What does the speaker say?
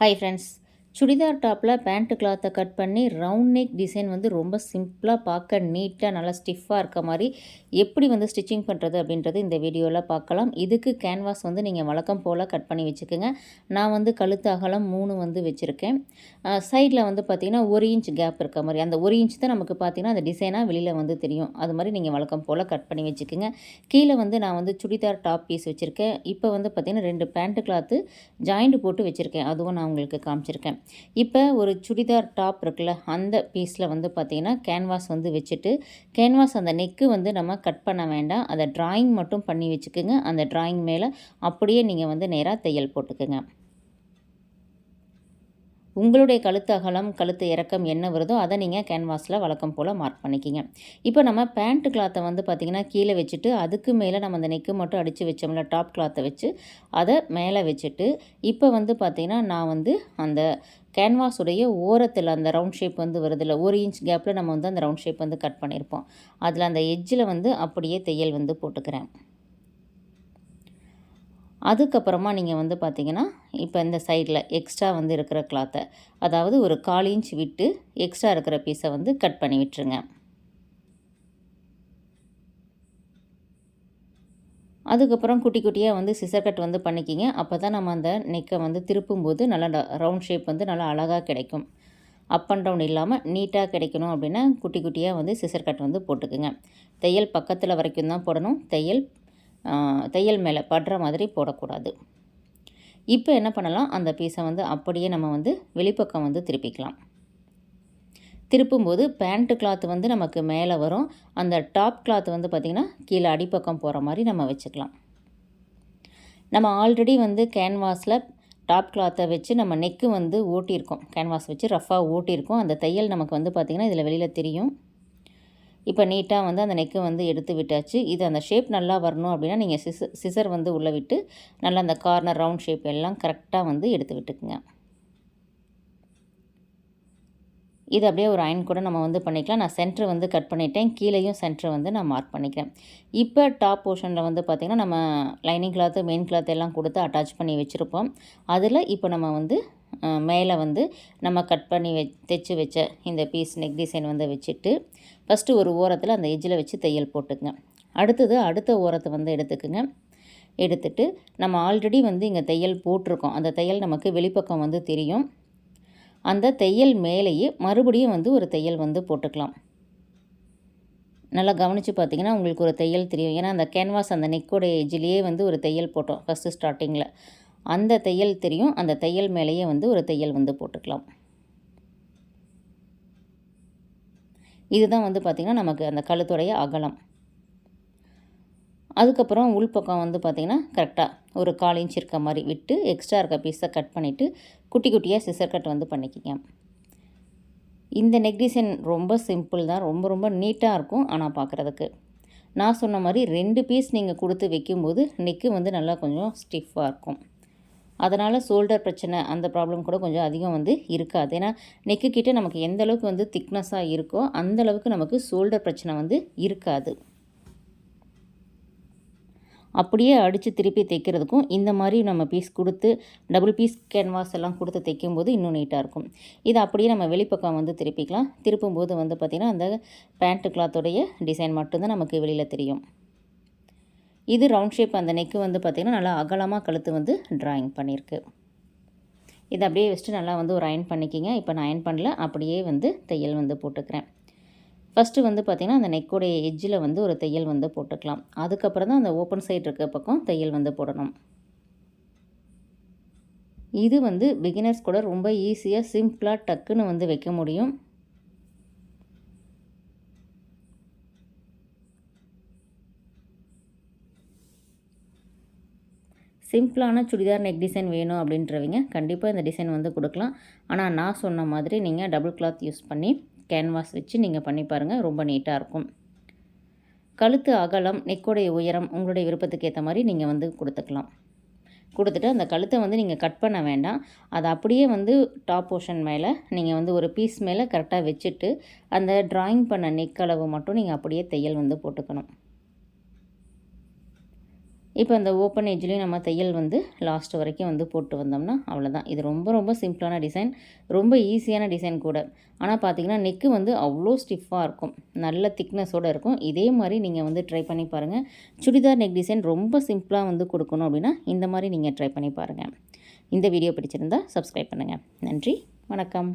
Hi friends churidar டாப்பில் pant கிளாத்தை cut பண்ணி ரவுண்ட் நெக் டிசைன் வந்து ரொம்ப சிம்பிளாக பார்க்க நீட்டாக நல்லா ஸ்டிஃபாக இருக்க மாதிரி எப்படி வந்து ஸ்டிச்சிங் பண்ணுறது அப்படின்றது இந்த வீடியோவில் பார்க்கலாம் இதுக்கு கேன்வாஸ் வந்து நீங்கள் வழக்கம் போல் கட் பண்ணி வச்சுக்கோங்க. நான் வந்து கழுத்து அகலம் மூணு வந்து வச்சுருக்கேன். சைடில் வந்து பார்த்திங்கன்னா ஒரு இன்ச் கேப் இருக்க மாதிரி அந்த ஒரு இன்ச் தான் நமக்கு பார்த்திங்கன்னா அந்த டிசைனாக வெளியில் வந்து தெரியும். அது மாதிரி நீங்கள் வழக்கம் போல் கட் பண்ணி வச்சுக்கோங்க. கீழே வந்து நான் வந்து சுடிதார் டாப் பீஸ் வச்சுருக்கேன். இப்போ வந்து பார்த்திங்கன்னா ரெண்டு பேண்ட்டு கிளாத்து ஜாயிண்ட் போட்டு வச்சுருக்கேன். அதுவும் நான் உங்களுக்கு காமிச்சிருக்கேன். இப்போ ஒரு சுடிதார் டாப் இருக்குல்ல அந்த பீஸில் வந்து பார்த்திங்கன்னா கேன்வாஸ் வந்து வச்சுட்டு கேன்வாஸ் அந்த நெக்கு வந்து நம்ம கட் பண்ண வேண்டாம். அதை ட்ராயிங் மட்டும் பண்ணி வச்சுக்கோங்க. அந்த ட்ராயிங் மேலே அப்படியே நீங்கள் வந்து நேராக தையல் போட்டுக்குங்க. உங்களுடைய கழுத்து அகலம் கழுத்து இறக்கம் என்ன வருதோ அதை நீங்கள் கேன்வாஸில் வழக்கம் போல் மார்க் பண்ணிக்கிங்க. இப்போ நம்ம பேண்ட் கிளாத்தை வந்து பார்த்திங்கன்னா கீழே வச்சுட்டு அதுக்கு மேலே நம்ம அந்த நெக்கு மட்டும் அடித்து வச்சோம்ல டாப் கிளாத்தை வச்சு அதை மேலே வச்சுட்டு இப்போ வந்து பார்த்திங்கன்னா நான் வந்து அந்த கேன்வாஸுடைய ஓரத்தில் அந்த ரவுண்ட் ஷேப் வந்து வருதில்ல ஒரு இன்ச் கேப்பில் நம்ம வந்து அந்த ரவுண்ட் ஷேப் வந்து கட் பண்ணியிருப்போம் அதில் அந்த எஜ்ஜில் வந்து அப்படியே தையல் வந்து போட்டுக்கிறேன். அதுக்கப்புறமா நீங்கள் வந்து பார்த்தீங்கன்னா இப்போ இந்த சைடில் எக்ஸ்ட்ரா வந்து இருக்கிற கிளாத்தை அதாவது ஒரு கால் இன்ச் விட்டு எக்ஸ்ட்ரா இருக்கிற பீஸை வந்து கட் பண்ணி விட்டுருங்க. அதுக்கப்புறம் குட்டி குட்டியாக வந்து சிசர் கட் வந்து பண்ணிக்கிங்க. அப்போ தான் நம்ம அந்த நெக்கை வந்து திருப்பும்போது நல்லா ரவுண்ட் ஷேப் வந்து நல்லா அழகாக கிடைக்கும். அப் அண்ட் டவுன் இல்லாமல் நீட்டாக கிடைக்கணும் அப்படின்னா குட்டி குட்டியாக வந்து சிசர் கட் வந்து போட்டுக்குங்க. தையல் பக்கத்தில் வரைக்கும் தான் போடணும். தையல் தையல் மேலே படுற மாதிரி போடக்கூடாது. இப்போ என்ன பண்ணலாம்? அந்த பீஸை வந்து அப்படியே நம்ம வந்து வெளிப்பக்கம் வந்து திருப்பிக்கலாம். திருப்பும்போது பேண்ட்டு கிளாத் வந்து நமக்கு மேலே வரும். அந்த டாப் கிளாத் வந்து பார்த்திங்கன்னா கீழே அடிப்பக்கம் போகிற மாதிரி நம்ம வச்சுக்கலாம். நம்ம ஆல்ரெடி வந்து கேன்வாஸில் டாப் கிளாத்தை வச்சு நம்ம நெக்கு வந்து ஓட்டியிருக்கோம். கேன்வாஸ் வச்சு ரஃபாக ஓட்டியிருக்கோம். அந்த தையல் நமக்கு வந்து பார்த்திங்கன்னா இதில் வெளியில் தெரியும். இப்போ நீட்டாக வந்து அந்த நெக்கு வந்து எடுத்து விட்டாச்சு. இது அந்த ஷேப் நல்லா வரணும் அப்படின்னா நீங்கள் சிசர் சிசர் வந்து உள்ளே விட்டு நல்லா அந்த கார்னர் ரவுண்ட் ஷேப் எல்லாம் கரெக்டாக வந்து எடுத்து விட்டுக்குங்க. இது அப்படியே ஒரு அயன் கூட நம்ம வந்து பண்ணிக்கலாம். நான் சென்ட்ரு வந்து கட் பண்ணிட்டேன். கீழேயும் சென்ட்ரு வந்து நான் மார்க் பண்ணிக்கிறேன். இப்போ டாப் போர்ஷனில் வந்து பார்த்திங்கன்னா நம்ம லைனிங் கிளாத்து மெயின் கிளாத் எல்லாம் கொடுத்து அட்டாச் பண்ணி வச்சுருப்போம். அதில் இப்போ நம்ம வந்து மேலே வந்து நம்ம கட் பண்ணி வெ தைச்சி வச்ச இந்த பீஸ் நெக் டிசைன் வந்து வச்சுட்டு ஃபஸ்ட்டு ஒரு ஓரத்தில் அந்த எஜ்ஜில் வச்சு தையல் போட்டுக்குங்க. அடுத்தது அடுத்த ஓரத்தை வந்து எடுத்துக்குங்க. எடுத்துட்டு நம்ம ஆல்ரெடி வந்து இங்கே தையல் போட்டிருக்கோம். அந்த தையல் நமக்கு வெளிப்பக்கம் வந்து தெரியும். அந்த தையல் மேலேயே மறுபடியும் வந்து ஒரு தையல் வந்து போட்டுக்கலாம். நல்லா கவனித்து பார்த்தீங்கன்னா உங்களுக்கு ஒரு தையல் தெரியும். ஏன்னா அந்த கேன்வாஸ் அந்த நெக்கோட எஜ்ஜிலேயே வந்து ஒரு தையல் போட்டோம் ஃபஸ்ட்டு ஸ்டார்டிங்கில் அந்த தையல் தெரியும். அந்த தையல் மேலேயே வந்து ஒரு தையல் வந்து போட்டுக்கலாம். இதுதான் வந்து பார்த்திங்கன்னா நமக்கு அந்த கழுத்துடைய அகலம். அதுக்கப்புறம் உள்பக்கம் வந்து பார்த்திங்கன்னா கரெக்டாக ஒரு கால் இன்ச் இருக்க மாதிரி விட்டு எக்ஸ்ட்ரா இருக்க பீஸை கட் பண்ணிவிட்டு குட்டி குட்டியாக சிசர் கட் வந்து பண்ணிக்கிங்க. இந்த நெக் டிசைன் ரொம்ப சிம்பிள் தான். ரொம்ப ரொம்ப நீட்டாக இருக்கும் ஆனால் பார்க்குறதுக்கு நான் சொன்ன மாதிரி ரெண்டு பீஸ் நீங்கள் கொடுத்து வைக்கும்போது நெக்கு வந்து நல்லா கொஞ்சம் ஸ்டிஃபாக இருக்கும். அதனால் ஷோல்டர் பிரச்சனை அந்த ப்ராப்ளம் கூட கொஞ்சம் அதிகம் வந்து இருக்காது. ஏன்னா நெக்கு கிட்டே நமக்கு எந்த அளவுக்கு வந்து திக்னஸாக இருக்கோ அந்த அளவுக்கு நமக்கு ஷோல்டர் பிரச்சனை வந்து இருக்காது. அப்படியே அடித்து திருப்பி தைக்கிறதுக்கும் இந்த மாதிரி நம்ம பீஸ் கொடுத்து டபுள் பீஸ் கேன்வாஸ் எல்லாம் கொடுத்து தைக்கும்போது இன்னும் நீட்டாக இருக்கும். இதை அப்படியே நம்ம வெளிப்பக்கம் வந்து திருப்பிக்கலாம். திருப்பும்போது வந்து பார்த்திங்கன்னா அந்த பேண்ட்டு கிளாத்துடைய டிசைன் மட்டும்தான் நமக்கு வெளியில் தெரியும். இது ரவுண்ட் ஷேப் அந்த நெக்கு வந்து பார்த்திங்கன்னா நல்லா அகலமாக கழுத்து வந்து ட்ராயிங் பண்ணியிருக்கு. இதை அப்படியே வச்சுட்டு நல்லா வந்து ஒரு அயன் பண்ணிக்கிங்க. இப்போ நான் அயன் பண்ணல அப்படியே வந்து தையல் வந்து போட்டுக்கிறேன். ஃபஸ்ட்டு வந்து பார்த்திங்கன்னா அந்த நெக்கோடைய எஜ்ஜில் வந்து ஒரு தையல் வந்து போட்டுக்கலாம். அதுக்கப்புறம் தான் அந்த ஓப்பன் சைடு இருக்க பக்கம் தையல் வந்து போடணும். இது வந்து பிகினர்ஸ் கூட ரொம்ப ஈஸியாக சிம்பிளாக டக்குன்னு வந்து வைக்க முடியும். சிம்பிளான சுடிதார் நெக் டிசைன் வேணும் அப்படின்றவங்க கண்டிப்பாக இந்த டிசைன் வந்து கொடுக்கலாம். ஆனால் நான் சொன்ன மாதிரி நீங்கள் டபுள் கிளாத் யூஸ் பண்ணி கேன்வாஸ் வச்சு நீங்கள் பண்ணி பாருங்கள் ரொம்ப நீட்டாக இருக்கும். கழுத்து அகலம் நெக்கோடைய உயரம் உங்களுடைய விருப்பத்துக்கு ஏற்ற மாதிரி நீங்கள் வந்து கொடுத்துக்கலாம். கொடுத்துட்டு அந்த கழுத்தை வந்து நீங்கள் கட் பண்ண வேண்டாம். அதை அப்படியே வந்து டாப் போர்ஷன் மேலே நீங்கள் வந்து ஒரு பீஸ் மேலே கரெக்டாக வச்சுட்டு அந்த ட்ராயிங் பண்ண நெக் அளவு மட்டும் நீங்கள் அப்படியே தையல் வந்து போட்டுக்கணும். இப்போ அந்த ஓப்பன் ஏஜ்லேயும் நம்ம தையல் வந்து லாஸ்ட் வரைக்கும் வந்து போட்டு வந்தோம்னா அவ்வளோதான் இது ரொம்ப ரொம்ப சிம்பிளான டிசைன் ரொம்ப ஈஸியான டிசைன் கூட. ஆனால் பார்த்தீங்கன்னா நெக்கு வந்து அவ்வளோ ஸ்டிஃபாக இருக்கும். நல்ல திக்னஸோடு இருக்கும். இதே மாதிரி நீங்கள் வந்து ட்ரை பண்ணி பாருங்கள் சுடிதார் நெக் டிசைன் ரொம்ப சிம்பிளாக வந்து கொடுக்கணும் அப்படின்னா இந்த மாதிரி நீங்கள் ட்ரை பண்ணி பாருங்கள் இந்த வீடியோ பிடிச்சிருந்தா சப்ஸ்கிரைப் பண்ணுங்கள் நன்றி. வணக்கம்.